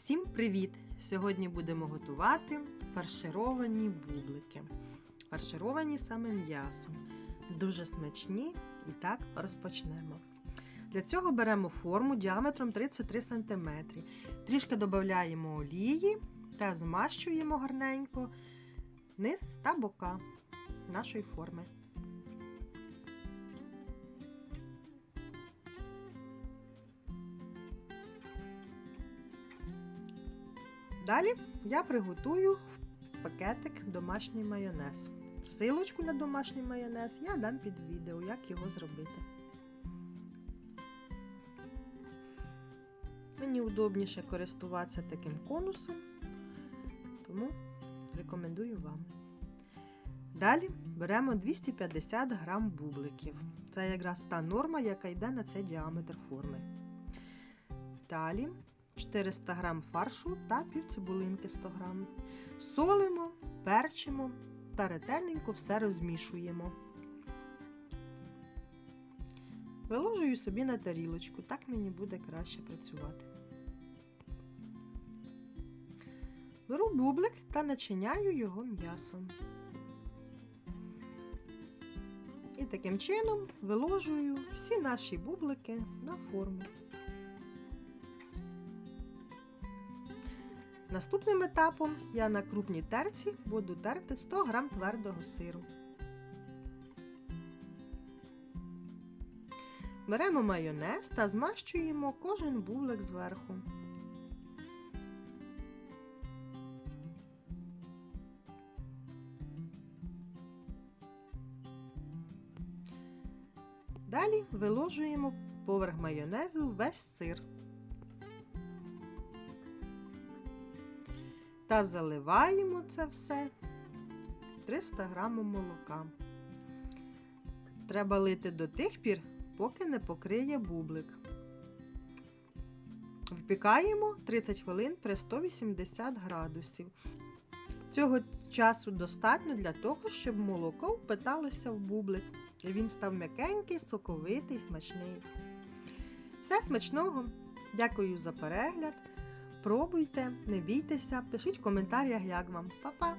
Всім привіт! Сьогодні будемо готувати фаршировані бублики. Фаршировані саме м'ясом. Дуже смачні. І так розпочнемо. Для цього беремо форму діаметром 33 см. Трішки додаємо олії та змащуємо гарненько низ та бока нашої форми. Далі я приготую в пакетик домашній майонез. Силочку на домашній майонез я дам під відео, як його зробити. Мені удобніше користуватися таким конусом, тому рекомендую вам. Далі беремо 250 грам бубликів. Це якраз та норма, яка йде на цей діаметр форми. Далі 400 г фаршу та пів цибулинки 100 г. Солимо, перчимо та ретельненько все розмішуємо. Виложую собі на тарілочку, так мені буде краще працювати. Беру бублик та начиняю його м'ясом. І таким чином виложую всі наші бублики на форму. Наступним етапом я на крупній терці буду терти 100 г твердого сиру. Беремо майонез та змащуємо кожен бублик зверху. Далі виложуємо поверх майонезу весь сир. Та заливаємо це все 300 г молока. Треба лити до тих пір, поки не покриє бублик. Впікаємо 30 хвилин при 180 градусів. Цього часу достатньо для того, щоб молоко впиталося в бублик. І він став м'якенький, соковитий, смачний. Все смачного! Дякую за перегляд! Пробуйте, не бійтеся, пишіть в коментарях, як вам. Па-па!